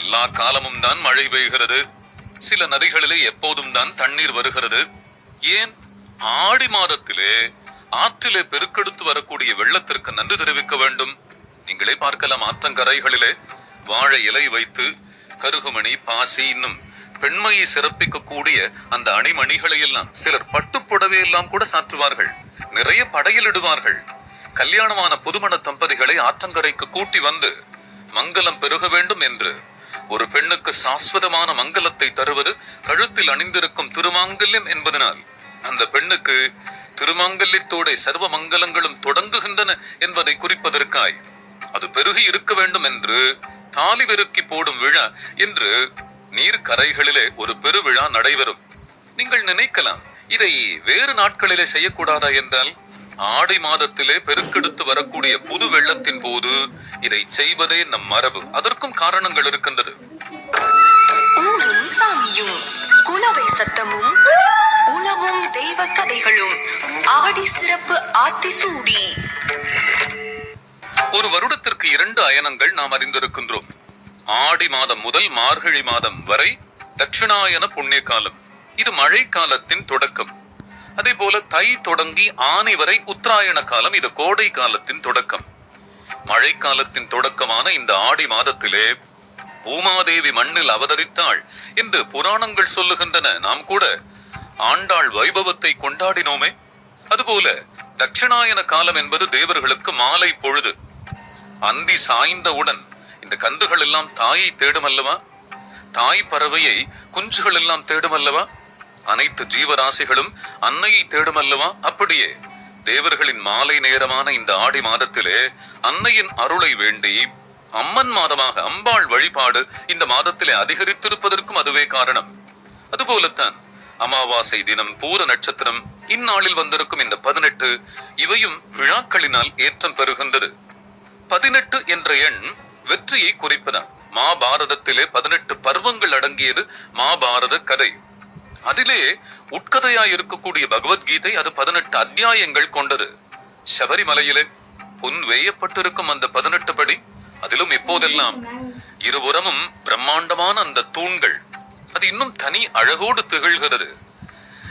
எல்லா காலமும் தான் மழை பெய்கிறது. சில நதிகளிலே எப்போதும் தான் தண்ணீர் வருகிறது. ஏன்? ஆடி மாதத்திலே ஆற்றிலே பெருக்கெடுத்து வரக்கூடிய வெள்ளத்திற்கு நன்றி தெரிவிக்க வேண்டும். நீங்களே பார்க்கலாம் ஆற்றங்கரைகளிலே வாழை இலை வைத்து கருகுமணி பாசி இன்னும் பெண்மையை சிறப்பிக்கக்கூடிய அந்த அணிமணிகளை எல்லாம் சிலர் பட்டுப்புடவை எல்லாம் கூட சாற்றுவார்கள். நிறைய படையலிடுவார்கள் கல்யாணமான புதுமண தம்பதிகளை ஆற்றங்கரைக்கு கூட்டி வந்து மங்களம் பெருக வேண்டும் என்று ஒரு பெண்ணுக்கு சாஸ்வதமான மங்களத்தை தருவது கழுத்தில் அணிந்திருக்கும் திருமாங்கல்யம் என்பதனால் அந்த பெண்ணுக்கு திருமாங்கல்யத்தோட சர்வ மங்களங்களும் தொடங்குகின்றன என்பதை குறிப்பதற்காய் அது பெருகி இருக்க வேண்டும் என்று தாலி பெருக்கி போடும் விழா என்று நீர்க்கரைகளிலே ஒரு பெருவிழா நடைபெறும். நீங்கள் நினைக்கலாம் இதை வேறு நாட்களிலே செய்யக்கூடாதா என்றால் ஆடி மாதத்திலே பெருக்கெடுத்து வரக்கூடிய புது வெள்ளத்தின் போது இதை செய்வதே நம் மரபு. அதற்கும் காரணங்கள் இருக்கின்றது. ஊரும் சாமியும் குலவை சத்தமும் உலவும் தெய்வ கதைகளும் ஆடி சிறப்பு ஆத்திசூடி ஒரு வருடத்திற்கு இரண்டு அயனங்கள் நாம் அறிந்திருக்கின்றோம். ஆடி மாதம் முதல் மார்கழி மாதம் வரை தட்சிணாயன புண்ணிய காலம் இது மழை காலத்தின் தொடக்கம். அதே போல தை தொடங்கி ஆனி வரை உத்தராயண காலம் இது கோடை காலத்தின் தொடக்கம். மழை காலத்தின் தொடக்கமான இந்த ஆடி மாதத்திலே பூமாதேவி மண்ணில் அவதரித்தாள் என்று புராணங்கள் சொல்லுகின்றன. நாம் கூட ஆண்டாள் வைபவத்தை கொண்டாடினோமே. அதுபோல தட்சிணாயன காலம் என்பது தேவர்களுக்கு மாலை பொழுது. அந்தி சாய்ந்தவுடன் இந்த கன்றுகள் எல்லாம் தாயை தேடும் அல்லவா தாய் பறவையை குஞ்சுகள் எல்லாம் தேடும் அல்லவா அனைத்து ஜீவராசிகளும் அன்னையை தேடுமல்லவா? அப்படியே. தேவர்களின் மாலை நேரமான இந்த ஆடி மாதத்திலே அன்னையின் அருளை வேண்டி அம்மன் மாதமாக அம்பாள் வழிபாடு இந்த மாதத்திலே அதிகரித்திருப்பதற்கும் அதுவே காரணம். அதுபோலத்தான் அமாவாசை தினம் பூர நட்சத்திரம் இந்நாளில் வந்திருக்கும் இந்த பதினெட்டு இவையும் விழாக்களினால் ஏற்றம் பெறுகின்றது. பதினெட்டு என்ற எண் வெற்றியை குறிப்பதாம். மாபாரதத்திலே பதினெட்டு பருவங்கள் அடங்கியது மாபாரத கதை. அதிலே உட்கதையாய் இருக்கக்கூடிய பகவத்கீதை அது பதினெட்டு அத்தியாயங்கள் கொண்டது. சபரிமலையிலே புன் வேயப்பட்டிருக்கும் அந்த பதினெட்டு படி அதிலும் இப்போதெல்லாம் இருபுறமும் பிரம்மாண்டமான அந்த தூண்கள் அது இன்னும் தனி அழகோடு திகழ்கிறது.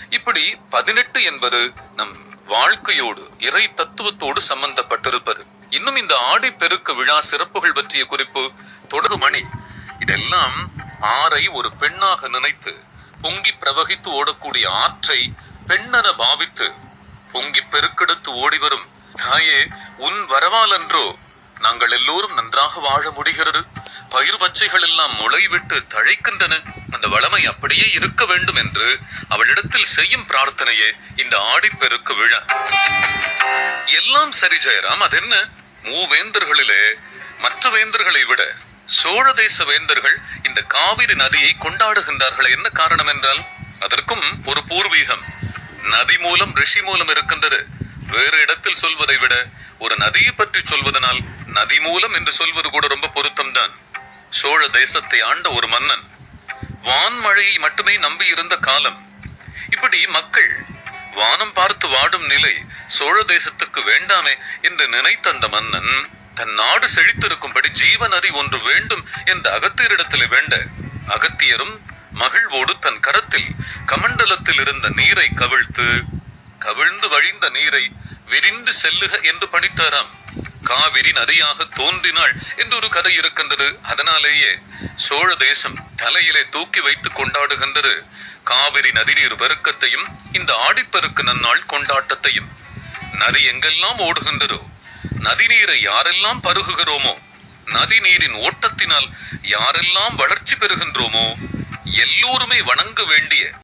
இப்படி பதினெட்டு என்பது நம் வாழ்க்கையோடு இறை தத்துவத்தோடு சம்பந்தப்பட்டிருப்பது. இன்னும் இந்த ஆடி பெருக்கு விழா சிறப்புகள் பற்றிய குறிப்பு தொடுகுமணி இதெல்லாம் ஆறை ஒரு பெண்ணாக நினைத்து பொங்கி பிரவகித்து ஓடக்கூடிய ஆற்றை பெண்ணென பாவித்து பொங்கி பெருக்கெடுத்து ஓடிவரும் தாயே உன் வரவாலன்றோ நாங்கள் எல்லோரும் நன்றாக வாழ முடிகிறது. பயிர் பச்சைகள் எல்லாம் முளைவிட்டு தழைக்கின்றன. அந்த வளமை அப்படியே இருக்க வேண்டும் என்று அவளிடத்தில் செய்யும் பிரார்த்தனையே இந்த ஆடிப்பெருக்கு விழா. எல்லாம் சரி ஜெயராம். அது என்ன மூவேந்தர்களிலே மற்ற வேந்தர்களை விட சோழ தேச வேந்தர்கள் இந்த காவிரி நதியை கொண்டாடுகின்றார்கள் என்ன காரணம் என்றால் அதற்கும் ஒரு பூர்வீகம். நதி மூலம் ரிஷி மூலம் இருக்கின்றது. வேறு இடத்தில் சொல்வதை விட ஒரு நதியை பற்றி சொல்வதனால் நதி மூலம் என்று சொல்வது கூட ரொம்ப பொருத்தம்தான். சோழ தேசத்தை ஆண்ட ஒரு மன்னன். வான்மழையை மட்டுமே நம்பி இருந்த காலம். இப்படி மக்கள் வானம் பார்த்து வாடும் நிலை சோழ தேசத்துக்கு வேண்டாமே என்று நினைத்த அந்த மன்னன் தன் நாடு செழித்திருக்கும்படி ஜீவ நதி ஒன்று வேண்டும் என்று அகத்தியரிடத்தில் வேண்ட அகத்தியரும் மகிழ்வோடு தன் கரத்தில் கமண்டலத்தில் இருந்த நீரை கவிழ்த்து கவிழ்ந்து வழிந்த நீரை விரிந்து செல்லுக என்று பணித்தாராம். காவிரி நதியாக தோன்றினாள் என்று ஒரு கதை இருக்கின்றது. அதனாலேயே சோழ தேசம் தலையிலே தூக்கி வைத்து கொண்டாடுகின்றது. காவிரி நதிநீர் பெருக்கத்தையும் இந்த ஆடிப்பெருக்கு நன்னாள் கொண்டாட்டத்தையும். நதி எங்கெல்லாம் ஓடுகின்றதோ நதிநீரை யாரெல்லாம் பருகுகிறோமோ நதிநீரின் ஓட்டத்தினால் யாரெல்லாம் வளர்ச்சி பெறுகின்றோமோ எல்லோருமே வணங்க வேண்டிய